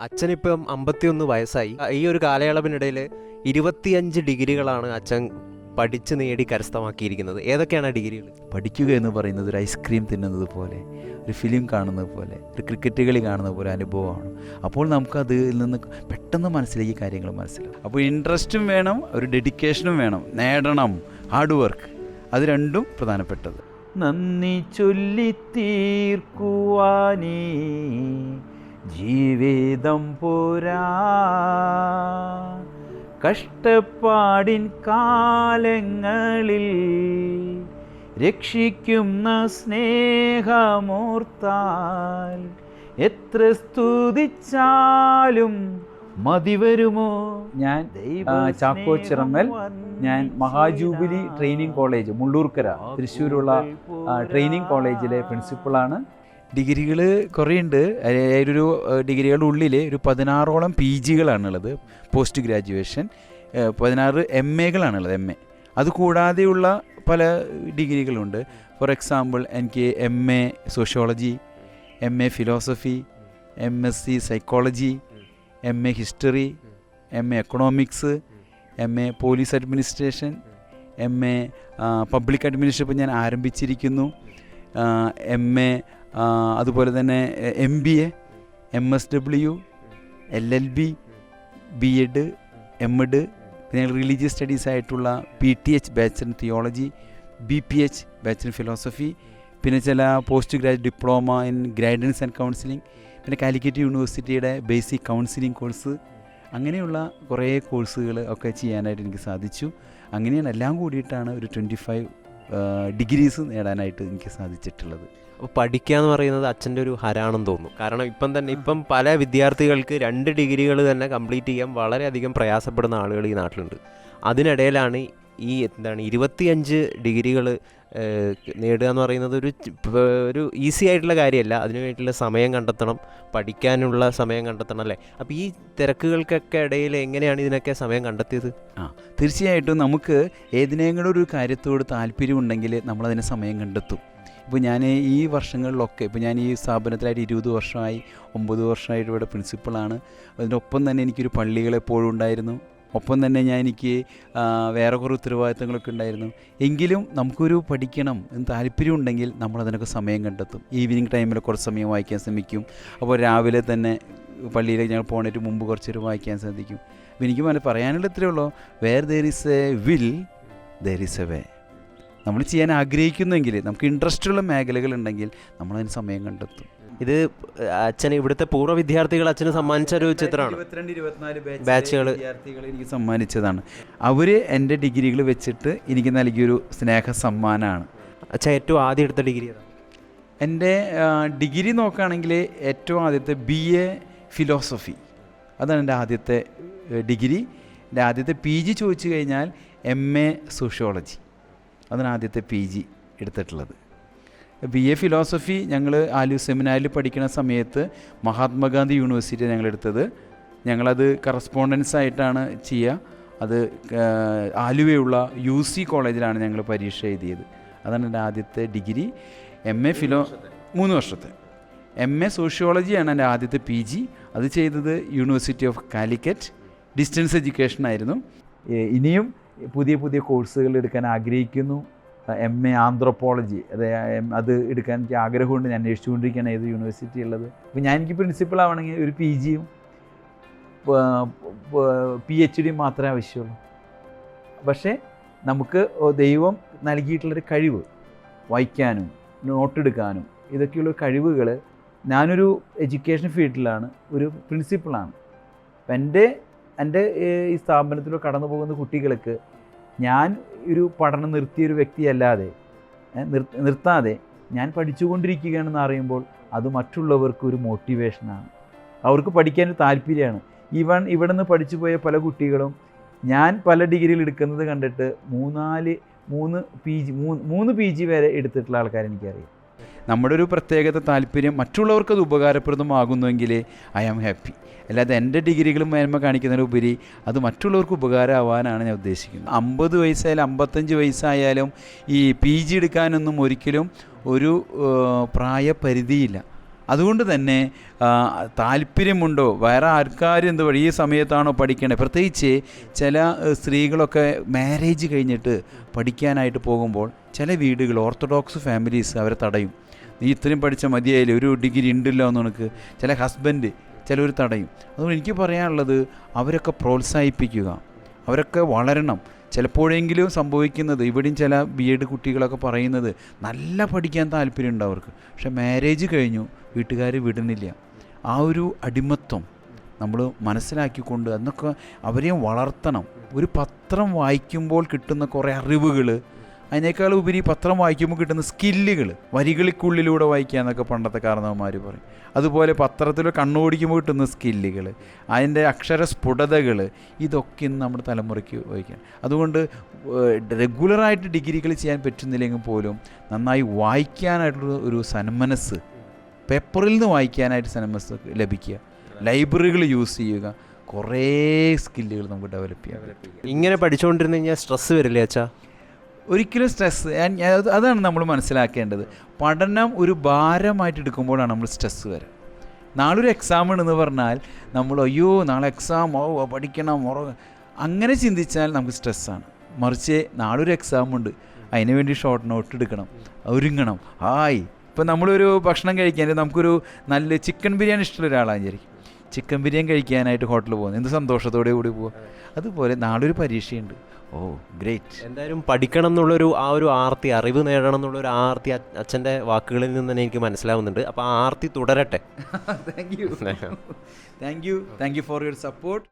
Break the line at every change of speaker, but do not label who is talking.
അച്ഛനിപ്പം അമ്പത്തിയൊന്ന് വയസ്സായി. ഈ ഒരു കാലയളവിനിടയിൽ ഇരുപത്തിയഞ്ച് ഡിഗ്രികളാണ് അച്ഛൻ പഠിച്ച് നേടി കരസ്ഥമാക്കിയിരിക്കുന്നത്. ഏതൊക്കെയാണ് ആ ഡിഗ്രികൾ?
പഠിക്കുക എന്ന് പറയുന്നത് ഒരു ഐസ്ക്രീം തിന്നുന്നത് പോലെ ഒരു ഫിലിം കാണുന്നത് പോലെ ഒരു ക്രിക്കറ്റ് കളി കാണുന്നത് പോലെ അനുഭവമാണ്. അപ്പോൾ നമുക്കത് അതിൽ നിന്ന് പെട്ടെന്ന് മനസ്സിലേക്ക് കാര്യങ്ങൾ മനസ്സിലാവും. അപ്പോൾ ഇൻട്രസ്റ്റും വേണം ഒരു ഡെഡിക്കേഷനും വേണം. നേടണം ഹാർഡ് വർക്ക് അത് രണ്ടും പ്രധാനപ്പെട്ടത്. നന്ദി ചൊല്ലി തീർക്കുവാനേ. ജീവിതം പോരാ. കഷ്ടപ്പാടിൻ കാലങ്ങളിൽ രക്ഷിക്കുന്ന സ്നേഹമോർത്താൽ എത്ര സ്തുതിച്ചാലും മതി വരുമോ? ഞാൻ ചാക്കോ ചിറമ്മൽ ഞാൻ മഹാജൂബിലി ട്രെയിനിങ് കോളേജ് മുള്ളൂർക്കര തൃശ്ശൂരുള്ള ട്രെയിനിങ് കോളേജിലെ പ്രിൻസിപ്പളാണ് ഡിഗ്രികൾ കുറേ ഉണ്ട് ഒരു ഡിഗ്രികളുടെ ഉള്ളിൽ ഒരു പതിനാറോളം പി ജികളാണുള്ളത്. Post graduation. പതിനാറ് എം എകളാണുള്ളത് എം എ. അതുകൂടാതെയുള്ള പല ഡിഗ്രികളുണ്ട്. ഫോർ എക്സാമ്പിൾ എനിക്ക് M A sociology M A philosophy M S C psychology M A history M A economics M A police administration M A public administration ഞാൻ ആരംഭിച്ചിരിക്കുന്നു. M A അതുപോലെ തന്നെ M B A M S W L L B B Ed M Ed പിന്നെ religious studies ആയിട്ടുള്ള P T H bach in theology B P H bach in philosophy പിന്നെ ചില post grad diploma in guidance and counselling പിന്നെ കാലിക്കറ്റ് യൂണിവേഴ്സിറ്റിയുടെ basic counselling course അങ്ങനെയുള്ള കുറേ കോഴ്സുകൾ ഒക്കെ ചെയ്യാനായിട്ട് എനിക്ക് സാധിച്ചു. അങ്ങനെയാണ് എല്ലാം കൂടിയിട്ടാണ് ഒരു ട്വന്റി ഫൈവ് ഡിഗ്രീസ് നേടാനായിട്ട് എനിക്ക് സാധിച്ചിട്ടുള്ളത്.
അപ്പോൾ പഠിക്കുക എന്ന് പറയുന്നത് അച്ഛന്റെ ഒരു ഹരാണെന്ന് തോന്നുന്നു. കാരണം ഇപ്പം തന്നെ ഇപ്പം പല വിദ്യാർത്ഥികൾക്ക് രണ്ട് ഡിഗ്രികൾ തന്നെ കംപ്ലീറ്റ് ചെയ്യാൻ വളരെയധികം പ്രയാസപ്പെടുന്ന ആളുകൾ ഈ നാട്ടിലുണ്ട്. അതിനിടയിലാണ് ഈ എന്താണ് ഇരുപത്തിയഞ്ച് ഡിഗ്രികൾ നേടുക എന്ന് പറയുന്നത് ഒരു ഒരു ഈസി ആയിട്ടുള്ള കാര്യമല്ല. അതിനു വേണ്ടിയിട്ടുള്ള സമയം കണ്ടെത്തണം പഠിക്കാനുള്ള സമയം കണ്ടെത്തണം അല്ലേ? അപ്പോൾ ഈ തിരക്കുകൾക്കൊക്കെ ഇടയിൽ എങ്ങനെയാണ് ഇതിനൊക്കെ സമയം കണ്ടെത്തിയത്?
ആ തീർച്ചയായിട്ടും നമുക്ക് ഏതിനെങ്കിലും ഒരു കാര്യത്തോട് താല്പര്യമുണ്ടെങ്കിൽ നമ്മളതിന് സമയം കണ്ടെത്തും. ഇപ്പോൾ ഞാൻ ഈ വർഷങ്ങളിലൊക്കെ ഇപ്പോൾ ഞാൻ ഈ സ്ഥാപനത്തിലായിട്ട് ഇരുപത് വർഷമായി ഒമ്പത് വർഷമായിട്ട് ഇവിടെ പ്രിൻസിപ്പളാണ്. അതിനൊപ്പം തന്നെ എനിക്കൊരു പള്ളികൾ എപ്പോഴും ഉണ്ടായിരുന്നു. ഒപ്പം തന്നെ ഞാൻ എനിക്ക് വേറെ കുറേ ഉത്തരവാദിത്തങ്ങളൊക്കെ ഉണ്ടായിരുന്നു. എങ്കിലും നമുക്കൊരു പഠിക്കണം എന്ന് താല്പര്യം ഉണ്ടെങ്കിൽ നമ്മളതിനൊക്കെ സമയം കണ്ടെത്തും. ഈവനിങ് ടൈമിൽ കുറച്ച് സമയം വായിക്കാൻ ശ്രമിക്കും. അപ്പോൾ രാവിലെ തന്നെ പള്ളിയിലേക്ക് ഞങ്ങൾ പോകണേറ്റ് മുമ്പ് കുറച്ചൊരു വായിക്കാൻ സാധിക്കും അപ്പോൾ എനിക്ക് മനസ്സിൽ പറയാനുള്ള ഇത്രയേ ഉള്ളൂ. Where there is a will there is a way നമ്മൾ ചെയ്യാൻ ആഗ്രഹിക്കുന്നെങ്കിൽ നമുക്ക് ഇൻട്രസ്റ്റുള്ള മേഖലകളുണ്ടെങ്കിൽ നമ്മളതിന് സമയം കണ്ടെത്തും.
ഇത് അച്ഛൻ ഇവിടുത്തെ പൂർവ വിദ്യാർത്ഥികൾ അച്ഛന് സമ്മാനിച്ച ഒരു ചിത്രമാണ്. ബാച്ചുകൾ
വിദ്യാർത്ഥികൾ എനിക്ക് സമ്മാനിച്ചതാണ്. അവർ എന്റെ ഡിഗ്രികൾ വെച്ചിട്ട് എനിക്ക് നൽകിയൊരു സ്നേഹ സമ്മാനമാണ്
അച്ഛൻ ഏറ്റവും ആദ്യം എടുത്ത ഡിഗ്രി
എന്റെ ഡിഗ്രി നോക്കുകയാണെങ്കിൽ ഏറ്റവും ആദ്യത്തെ ബി എ ഫിലോസഫി അതാണ് എന്റെ ആദ്യത്തെ ഡിഗ്രി. എന്റെ ആദ്യത്തെ പി ജി ചോദിച്ചു കഴിഞ്ഞാൽ എം എ സോഷ്യോളജി അതാണ് ആദ്യത്തെ പി ജി എടുത്തിട്ടുള്ളത്. ബി എ ഫിലോസഫി ഞങ്ങൾ ആലു സെമിനാരിൽ പഠിക്കുന്ന സമയത്ത് മഹാത്മാഗാന്ധി യൂണിവേഴ്സിറ്റി ഞങ്ങൾ എടുത്തത് ഞങ്ങളത് കറസ്പോണ്ടൻസ് ആയിട്ടാണ് ചെയ്യുക അത് ആലുവയുള്ള യു സി കോളേജിലാണ് ഞങ്ങൾ പരീക്ഷ എഴുതിയത്. അതാണ് എന്റെ ആദ്യത്തെ ഡിഗ്രി. എം എ ഫിലോ മൂന്ന് വർഷത്തെ. എം എ സോഷ്യോളജിയാണ് എന്റെ ആദ്യത്തെ പി ജി അത് ചെയ്തത് university of Calicut distance education ആയിരുന്നു. ഇനിയും പുതിയ പുതിയ കോഴ്സുകൾ എടുക്കാൻ ആഗ്രഹിക്കുന്നു. എം എ ആന്ത്രോപ്പോളജി അത് അത് എടുക്കാൻ എനിക്ക് ആഗ്രഹമുണ്ട്. ഞാൻ അന്വേഷിച്ചുകൊണ്ടിരിക്കുകയാണ് ഏത് യൂണിവേഴ്സിറ്റി ഉള്ളത്. അപ്പോൾ ഞാൻ എനിക്ക് പ്രിൻസിപ്പൾ ആവണമെങ്കിൽ ഒരു പി ജിയും പി എച്ച് ഡിയും മാത്രമേ ആവശ്യമുള്ളൂ. പക്ഷേ നമുക്ക് ദൈവം നൽകിയിട്ടുള്ളൊരു കഴിവ് വായിക്കാനും നോട്ടെടുക്കാനും ഇതൊക്കെയുള്ള കഴിവുകൾ ഞാനൊരു എഡ്യൂക്കേഷൻ ഫീൽഡിലാണ് ഒരു പ്രിൻസിപ്പളാണ് അപ്പം എന്റെ എന്റെ ഈ സ്ഥാപനത്തിലൂടെ കടന്നു പോകുന്ന കുട്ടികൾക്ക് ഞാൻ ഒരു പഠനം നിർത്തിയൊരു വ്യക്തിയല്ലാതെ നിർത്താതെ ഞാൻ പഠിച്ചുകൊണ്ടിരിക്കുകയാണെന്ന് അറിയുമ്പോൾ അത് മറ്റുള്ളവർക്ക് ഒരു മോട്ടിവേഷനാണ്. അവർക്ക് പഠിക്കാൻ താല്പര്യമാണ്. ഇവൺ ഇവിടെ നിന്ന് പഠിച്ചു പോയ പല കുട്ടികളും ഞാൻ പല ഡിഗ്രിയിൽ എടുക്കുന്നത് കണ്ടിട്ട് മൂന്നാൽ മൂന്ന് പി ജി മൂന്ന് മൂന്ന് പി ജി വരെ എടുത്തിട്ടുള്ള ആൾക്കാരെ എനിക്കറിയാം നമ്മുടെ ഒരു പ്രത്യേകത താല്പര്യം മറ്റുള്ളവർക്ക് അത് ഉപകാരപ്രദമാകുന്നുവെങ്കിൽ ഐ ആം ഹാപ്പി അല്ലാതെ എന്റെ ഡിഗ്രികളും മേന്മ കാണിക്കുന്നതിനുപരി അത് മറ്റുള്ളവർക്ക് ഉപകാരമാവാനാണ് ഞാൻ ഉദ്ദേശിക്കുന്നത്. അമ്പത് വയസ്സായാലും അമ്പത്തഞ്ച് വയസ്സായാലും ഈ പി ജി എടുക്കാനൊന്നും ഒരിക്കലും ഒരു പ്രായപരിധിയില്ല. അതുകൊണ്ട് തന്നെ താല്പര്യമുണ്ടോ? വേറെ ആൾക്കാരും എന്ത് ഈ സമയത്താണോ പഠിക്കേണ്ടത് പ്രത്യേകിച്ച് ചില സ്ത്രീകളൊക്കെ മാരേജ് കഴിഞ്ഞിട്ട് പഠിക്കാനായിട്ട് പോകുമ്പോൾ ചില വീടുകൾ ഓർത്തഡോക്സ് ഫാമിലീസ് അവരെ തടയും. നീ ഇത്രയും പഠിച്ച മതിയായില്ലേ? ഒരു ഡിഗ്രി ഉണ്ടല്ലോ എന്ന് നിനക്ക്. ചില ഹസ്ബൻഡ് ചിലർ തടയും. അതുകൊണ്ട് എനിക്ക് പറയാനുള്ളത് അവരൊക്കെ പ്രോത്സാഹിപ്പിക്കുക. അവരൊക്കെ വളരണം. ചിലപ്പോഴെങ്കിലും സംഭവിക്കുന്നത് ഇവിടെയും ചില ബി എഡ് കുട്ടികളൊക്കെ പറയുന്നത് നല്ല പഠിക്കാൻ താല്പര്യമുണ്ട് അവർക്ക്. പക്ഷെ മാരേജ് കഴിഞ്ഞു. വീട്ടുകാർ വിടുന്നില്ല. ആ ഒരു അടിമത്വം നമ്മൾ മനസ്സിലാക്കിക്കൊണ്ട് അന്നൊക്കെ അവരെയും വളർത്തണം. ഒരു പത്രം വായിക്കുമ്പോൾ കിട്ടുന്ന കുറേ അറിവുകൾ അതിനേക്കാൾ ഉപരി പത്രം വായിക്കുമ്പോൾ കിട്ടുന്ന സ്കില്ലുകൾ വരികൾക്കുള്ളിലൂടെ വായിക്കുക എന്നൊക്കെ പണ്ടത്തെ കാരണവന്മാർ പറയും. അതുപോലെ പത്രത്തിൽ കണ്ണോടിക്കുമ്പോൾ കിട്ടുന്ന സ്കില്ലുകൾ അതിന്റെ അക്ഷര സ്ഫുടതകൾ ഇതൊക്കെ ഇന്ന് നമ്മുടെ തലമുറയ്ക്ക് വഹിക്കണം അതുകൊണ്ട് റെഗുലറായിട്ട് ഡിഗ്രികൾ ചെയ്യാൻ പറ്റുന്നില്ലെങ്കിൽ പോലും നന്നായി വായിക്കാനായിട്ടുള്ള ഒരു സന്മനസ് പേപ്പറിൽ നിന്ന് വായിക്കാനായിട്ട് സന്മനസ് ലഭിക്കുക. ലൈബ്രറികൾ യൂസ് ചെയ്യുക. കുറേ സ്കില്ലുകൾ നമുക്ക് ഡെവലപ്പ് ചെയ്യാം
ഇങ്ങനെ പഠിച്ചുകൊണ്ടിരുന്നു കഴിഞ്ഞാൽ സ്ട്രെസ് വരില്ലേ അച്ഛാ?
ഒരിക്കലും സ്ട്രെസ് അതാണ് നമ്മൾ മനസ്സിലാക്കേണ്ടത്. പഠനം ഒരു ഭാരമായിട്ട് എടുക്കുമ്പോഴാണ് നമ്മൾ സ്ട്രെസ് വരിക നാളൊരു എക്സാം ഉണ്ടെന്ന് പറഞ്ഞാൽ നമ്മൾ അയ്യോ നാളെ എക്സാം ഓ പഠിക്കണം അങ്ങനെ ചിന്തിച്ചാൽ നമുക്ക് സ്ട്രെസ്സാണ് മറിച്ച് നാളൊരു എക്സാം ഉണ്ട്. അതിന് വേണ്ടി ഷോർട്ട് നോട്ട് എടുക്കണം. ഒരുങ്ങണം. ഹായ്. ഇപ്പം നമ്മളൊരു ഭക്ഷണം കഴിക്കാൻ നമുക്കൊരു നല്ല ചിക്കൻ ബിരിയാണി ഇഷ്ടമുള്ള ഒരാളാണ് ശരി ചിക്കൻ ബിരിയാണി കഴിക്കാനായിട്ട് ഹോട്ടലിൽ പോകുന്നത്. എന്ത് സന്തോഷത്തോടെ കൂടി പോകുക അതുപോലെ നാളൊരു പരീക്ഷയുണ്ട്. ഓ ഗ്രേറ്റ്
എന്തായാലും പഠിക്കണം എന്നുള്ളൊരു ആ ഒരു ആർത്തി അറിവ് നേടണം എന്നുള്ളൊരു ആർത്തി അ- അച്ഛന്റെ വാക്കുകളിൽ നിന്ന് തന്നെ എനിക്ക് മനസ്സിലാവുന്നുണ്ട്. അപ്പോൾ ആ ആർത്തി തുടരട്ടെ.
Thank you thank you thank you for your support